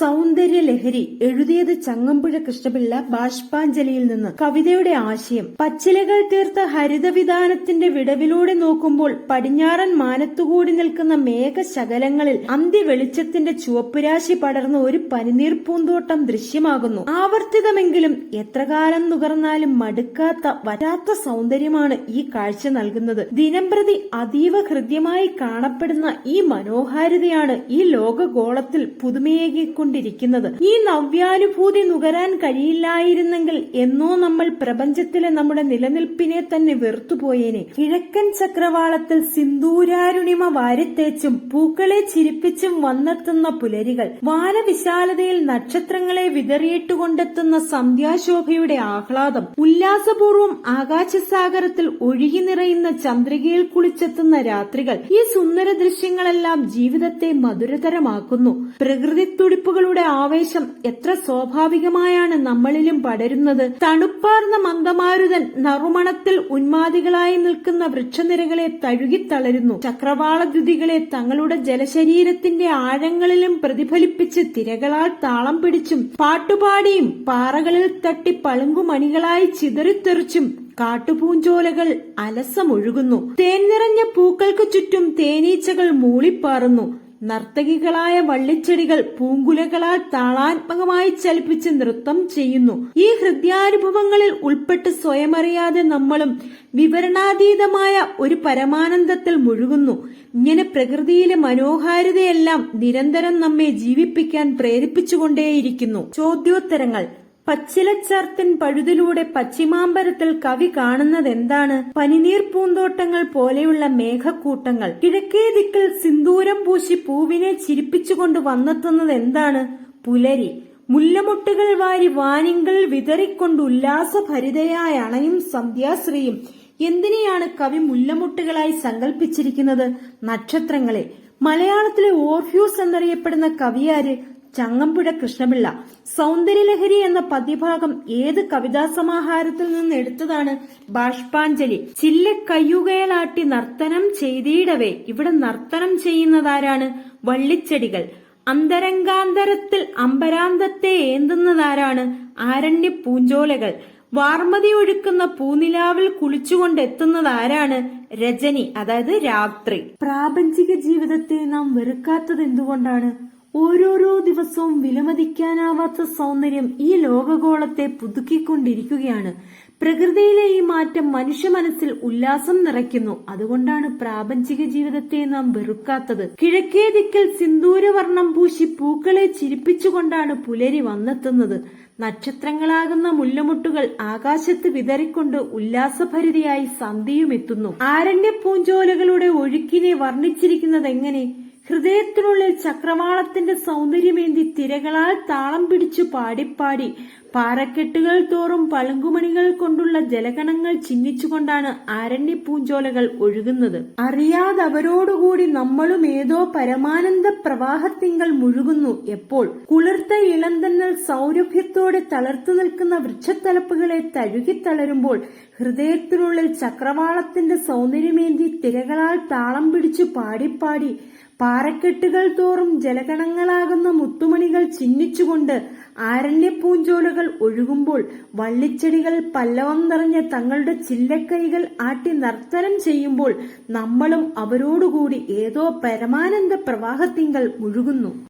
സൗന്ദര്യ ലഹരി എഴുതിയത് ചങ്ങമ്പുഴ കൃഷ്ണപിള്ള ബാഷ്പാഞ്ജലിയിൽ നിന്ന്. കവിതയുടെ ആശയം പച്ചിലകൾ തീർത്ത ഹരിതവിധാനത്തിന്റെ വിടവിലൂടെ നോക്കുമ്പോൾ പടിഞ്ഞാറൻ മാനത്തുകൂടി നിൽക്കുന്ന മേഘശകലങ്ങളിൽ അന്ത്യ വെളിച്ചത്തിന്റെ ചുവപ്പുരാശി പടർന്ന ഒരു പനിനീർ പൂന്തോട്ടം ദൃശ്യമാകുന്നു. ആവർത്തിതമെങ്കിലും എത്രകാലം നുകർന്നാലും മടുക്കാത്ത വരാത്ത സൗന്ദര്യമാണ് ഈ കാഴ്ച നൽകുന്നത്. ദിനംപ്രതി അതീവ ഹൃദ്യമായി കാണപ്പെടുന്ന ഈ മനോഹാരിതയാണ് ഈ ലോകഗോളത്തിൽ പുതുമയേകിക്കൊണ്ടിരിക്കുന്നത് ഈ നവ്യാനുഭൂതി നുകരാൻ കഴിയില്ലായിരുന്നെങ്കിൽ എന്നോ നമ്മൾ പ്രപഞ്ചത്തിലെ നമ്മുടെ നിലനിൽപ്പിനെ തന്നെ വെറുത്തുപോയേനെ. കിഴക്കൻ ചക്രവാളത്തിൽ സിന്ദൂരാരുണിമ വാരിത്തേച്ചും പൂക്കളെ ചിരിപ്പിച്ചും വന്നെത്തുന്ന പുലരികൾ വാനവിശാലതയിൽ നക്ഷത്രങ്ങളെ വിതറിയിട്ടുകൊണ്ടെത്തുന്ന സന്ധ്യാശോഭയുടെ ആഹ്ലാദം ഉല്ലാസപൂർവം ആകാശസാഗരത്തിൽ ഒഴുകി നിറയുന്ന ചന്ദ്രികയിൽ കുളിച്ചെത്തുന്ന രാത്രികൾ ഈ സുന്ദര ദൃശ്യങ്ങളെല്ലാം ജീവിതത്തെ മധുരതരമാക്കുന്നു. പ്രകൃതി തുടിപ്പുകളുടെ ആവേശം എത്ര സ്വാഭാവികമായാണ് നമ്മളിലും പടരുന്നത്. തണുപ്പാർന്ന മന്ദമാരുതൻ നറുമണത്തിൽ ഉന്മാദികളായി നിൽക്കുന്ന വൃക്ഷനിരകളെ തഴുകിത്തളരുന്നു. ചക്രവാളദ്യുതികളെ തങ്ങളുടെ ജലശരീരത്തിന്റെ ആഴങ്ങളിലും പ്രതിഫലിപ്പിച്ച് തിരകളാൽ താളം പിടിച്ചും പാട്ടുപാടിയും പാറകളിൽ തട്ടി പളുങ്കുമണികളായി ചിതറിത്തെറിച്ചും കാട്ടുപൂഞ്ചോലകൾ അലസമൊഴുകുന്നു. തേൻ നിറഞ്ഞ പൂക്കൾക്ക് ചുറ്റും തേനീച്ചകൾ മൂളിപ്പാറുന്നു. നർത്തകികളായ വള്ളിച്ചെടികൾ പൂങ്കുലകളാൽ താളാത്മകമായി ചലിപ്പിച്ച് നൃത്തം ചെയ്യുന്നു. ഈ ഹൃദയാനുഭവങ്ങളിൽ ഉൾപ്പെട്ട് സ്വയമറിയാതെ നമ്മളും വിവരണാതീതമായ ഒരു പരമാനന്ദത്തിൽ മുഴുകുന്നു. ഇങ്ങനെ പ്രകൃതിയിലെ മനോഹാരിതയെല്ലാം നിരന്തരം നമ്മെ ജീവിപ്പിക്കാൻ പ്രേരിപ്പിച്ചുകൊണ്ടേയിരിക്കുന്നു. ചോദ്യോത്തരങ്ങൾ. പച്ചിലച്ചാർത്തിൻ പഴുതിലൂടെ പശ്ചിമാമ്പരത്തിൽ കവി കാണുന്നത് എന്താണ് പനിനീർ പൂന്തോട്ടങ്ങൾ പോലെയുള്ള മേഘക്കൂട്ടങ്ങൾ. കിഴക്കേ ദിക്കിൽ സിന്ദൂരം പൂശി പൂവിനെ ചിരിപ്പിച്ചുകൊണ്ട് വന്നെത്തുന്നത് എന്താണ് പുലരി. മുല്ലമുട്ടുകൾ വാരി വാനിങ്കൾ വിതറിക്കൊണ്ട് ഉല്ലാസഭരിതയായ അണയും സന്ധ്യാശ്രീയും. എന്തിനെയാണ് കവി മുല്ലമുട്ടുകളായി സങ്കല്പിച്ചിരിക്കുന്നത് നക്ഷത്രങ്ങളെ. മലയാളത്തിലെ ഓർഫ്യൂസ് എന്നറിയപ്പെടുന്ന കവിയാര് ചങ്ങമ്പുഴ കൃഷ്ണപിള്ള സൗന്ദര്യലഹരി എന്ന പതിഭാഗം ഏത് കവിതാ സമാഹാരത്തിൽ നിന്ന് എടുത്തതാണ് ബാഷ്പാഞ്ജലി? ചില്ല കയ്യുകയലാട്ടി നർത്തനം ചെയ്തിടവേ ഇവിടെ നർത്തനം ചെയ്യുന്നതാരാണ്? വള്ളിച്ചെടികൾ. അന്തരംഗാന്തരത്തിൽ അമ്പരാന്തത്തെ ഏന്തുന്നതാരാണ്? ആരണ്യ പൂഞ്ചോലകൾ. വാർമതി ഒഴുക്കുന്ന പൂനിലാവിൽ കുളിച്ചുകൊണ്ട് എത്തുന്നത് ആരാണ് രജനി അതായത് രാത്രി. പ്രാപഞ്ചിക ജീവിതത്തെ നാം വെറുക്കാത്തത് എന്തുകൊണ്ടാണ്? ഓരോരോ ദിവസവും വിലമതിക്കാനാവാത്ത സൗന്ദര്യം ഈ ലോകഗോളത്തെ പുതുക്കിക്കൊണ്ടിരിക്കുകയാണ്. പ്രകൃതിയിലെ ഈ മാറ്റം മനുഷ്യ മനസ്സിൽ ഉല്ലാസം നിറയ്ക്കുന്നു. അതുകൊണ്ടാണ് പ്രാപഞ്ചിക ജീവിതത്തെ നാം വെറുക്കാത്തത്. കിഴക്കേ ദിക്കിൽ സിന്ദൂരവർണം പൂശി പൂക്കളെ ചിരിപ്പിച്ചുകൊണ്ടാണ് പുലരി വന്നെത്തുന്നത്. നക്ഷത്രങ്ങളാകുന്ന മുല്ലമുട്ടുകൾ ആകാശത്ത് വിതറിക്കൊണ്ട് ഉല്ലാസഭരിതയായി സന്ധിയുമെത്തുന്നു. ആരണ്യ പൂഞ്ചോലകളുടെ ഒഴുക്കിനെ വർണിച്ചിരിക്കുന്നത് എങ്ങനെ ഹൃദയത്തിനുള്ളിൽ ചക്രവാളത്തിന്റെ സൗന്ദര്യമേന്തി തിരകളാൽ താളം പിടിച്ചു പാടിപ്പാടി പാറക്കെട്ടുകൾ തോറും പളുങ്കുമണികൾ കൊണ്ടുള്ള ജലകണങ്ങൾ ചിഹ്നിച്ചുകൊണ്ടാണ് ആരണ്യ പൂഞ്ചോലകൾ ഒഴുകുന്നത്. അറിയാതവരോടുകൂടി നമ്മളും ഏതോ പരമാനന്ദ പ്രവാഹത്തിങ്കൽ മുഴുകുന്നു എപ്പോൾ. കുളിർത്ത ഇളന്തന്നൽ സൗരഭ്യത്തോടെ തളർത്തു നിൽക്കുന്ന വൃക്ഷത്തലപ്പുകളെ തഴുകിത്തളരുമ്പോൾ ഹൃദയത്തിനുള്ളിൽ ചക്രവാളത്തിന്റെ സൗന്ദര്യമേന്തി തിരകളാൽ താളം പിടിച്ചു പാടിപ്പാടി പാറക്കെട്ടുകൾ തോറും ജലകണങ്ങളാകുന്ന മുത്തുമണികൾ ചിഹ്നിച്ചുകൊണ്ട് ആരണ്യപ്പൂഞ്ചോലകൾ ഒഴുകുമ്പോൾ വള്ളിച്ചെടികൾ പല്ലവം നിറഞ്ഞ തങ്ങളുടെ ചില്ലക്കൈകൾ ആട്ടി നർത്തനം ചെയ്യുമ്പോൾ നമ്മളും അവരോടുകൂടി ഏതോ പരമാനന്ദ പ്രവാഹത്തിങ്കൽ മുഴുകുന്നു.